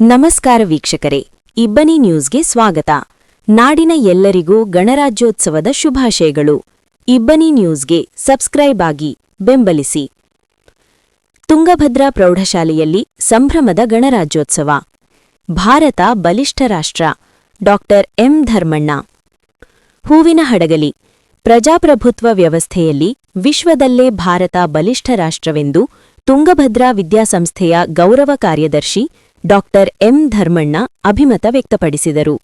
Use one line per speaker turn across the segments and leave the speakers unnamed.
ನಮಸ್ಕಾರ ವೀಕ್ಷಕರೇ, ಇಬ್ಬನಿ ನ್ಯೂಸ್ಗೆ ಸ್ವಾಗತ. ನಾಡಿನ ಎಲ್ಲರಿಗೂ ಗಣರಾಜ್ಯೋತ್ಸವದ ಶುಭಾಶಯಗಳು. ಇಬ್ಬನಿ ನ್ಯೂಸ್ಗೆ ಸಬ್ಸ್ಕ್ರೈಬ್ ಆಗಿ ಬೆಂಬಲಿಸಿ. ತುಂಗಭದ್ರಾ ಪ್ರೌಢಶಾಲೆಯಲ್ಲಿ ಸಂಭ್ರಮದ ಗಣರಾಜ್ಯೋತ್ಸವ. ಭಾರತ ಬಲಿಷ್ಠ ರಾಷ್ಟ್ರ, ಡಾಕ್ಟರ್ ಎಂ ಧರ್ಮಣ್ಣ. ಹೂವಿನ ಹಡಗಲಿ, ಪ್ರಜಾಪ್ರಭುತ್ವ ವ್ಯವಸ್ಥೆಯಲ್ಲಿ ವಿಶ್ವದಲ್ಲೇ ಭಾರತ ಬಲಿಷ್ಠ ರಾಷ್ಟ್ರವೆಂದು ತುಂಗಭದ್ರಾ ವಿದ್ಯಾಸಂಸ್ಥೆಯ ಗೌರವ ಕಾರ್ಯದರ್ಶಿ ಡಾಕ್ಟರ್ ಎಂ ಧರ್ಮಣ್ಣ ಅಭಿಮತ ವ್ಯಕ್ತಪಡಿಸಿದರು.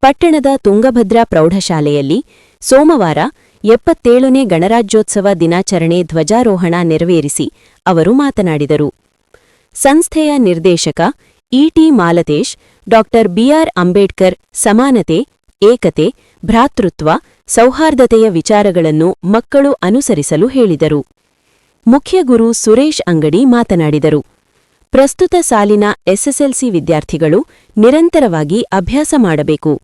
ಪಟ್ಟಣದ ತುಂಗಭದ್ರಾ ಪ್ರೌಢಶಾಲೆಯಲ್ಲಿ ಸೋಮವಾರ ಎಪ್ಪತ್ತೇಳನೇ ಗಣರಾಜ್ಯೋತ್ಸವ ದಿನಾಚರಣೆ ಧ್ವಜಾರೋಹಣ ನೆರವೇರಿಸಿ ಅವರು ಮಾತನಾಡಿದರು. ಸಂಸ್ಥೆಯ ನಿರ್ದೇಶಕ E T Malatesh, doctor B R Ambedkar ಸಮಾನತೆ, ಏಕತೆ, ಭ್ರಾತೃತ್ವ, ಸೌಹಾರ್ದತೆಯ ವಿಚಾರಗಳನ್ನು ಮಕ್ಕಳು ಅನುಸರಿಸಲು ಹೇಳಿದರು. ಮುಖ್ಯ ಗುರು ಸುರೇಶ್ ಅಂಗಡಿ ಮಾತನಾಡಿದರು. ಪ್ರಸ್ತುತ ಸಾಲಿನ ಎಸ್ಎಸ್ಎಲ್ಸಿ ವಿದ್ಯಾರ್ಥಿಗಳು ನಿರಂತರವಾಗಿ ಅಭ್ಯಾಸ ಮಾಡಬೇಕು.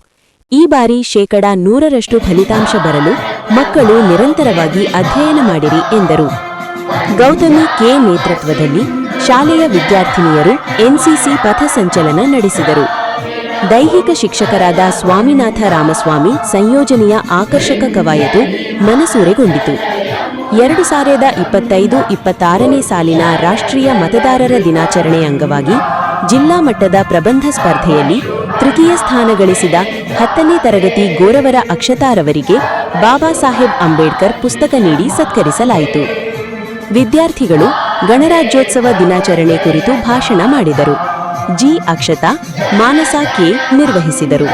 ಈ ಬಾರಿ ಶೇಕಡ ನೂರರಷ್ಟು ಫಲಿತಾಂಶ ಬರಲು ಮಕ್ಕಳು ನಿರಂತರವಾಗಿ ಅಧ್ಯಯನ ಮಾಡಿರಿ ಎಂದರು. ಗೌತಮಿ ಕೆ ನೇತೃತ್ವದಲ್ಲಿ ಶಾಲೆಯ ವಿದ್ಯಾರ್ಥಿನಿಯರು ಎನ್ಸಿಸಿ ಪಥಸಂಚಲನ ನಡೆಸಿದರು. ದೈಹಿಕ ಶಿಕ್ಷಕರಾದ ಸ್ವಾಮಿನಾಥ ರಾಮಸ್ವಾಮಿ ಸಂಯೋಜನೆಯ ಆಕರ್ಷಕ ಕವಾಯತು ಮನಸೂರೆಗೊಂಡಿತು. ಎರಡು ಸಾವಿರದ ಇಪ್ಪತ್ತೈದು ಇಪ್ಪತ್ತಾರನೇ ಸಾಲಿನ ರಾಷ್ಟ್ರೀಯ ಮತದಾರರ ದಿನಾಚರಣೆ ಅಂಗವಾಗಿ ಜಿಲ್ಲಾ ಮಟ್ಟದ ಪ್ರಬಂಧ ಸ್ಪರ್ಧೆಯಲ್ಲಿ ತೃತೀಯ ಸ್ಥಾನ ಗಳಿಸಿದ ಹತ್ತನೇ ತರಗತಿ ಗೋರವರ ಅಕ್ಷತಾರವರಿಗೆ ಬಾಬಾ ಸಾಹೇಬ್ ಅಂಬೇಡ್ಕರ್ ಪುಸ್ತಕ ನೀಡಿ ಸತ್ಕರಿಸಲಾಯಿತು. ವಿದ್ಯಾರ್ಥಿಗಳು ಗಣರಾಜ್ಯೋತ್ಸವ ದಿನಾಚರಣೆ ಕುರಿತು ಭಾಷಣ ಮಾಡಿದರು. ಜಿ ಅಕ್ಷತಾ ಮಾನಸ ಕೆ ನಿರ್ವಹಿಸಿದರು.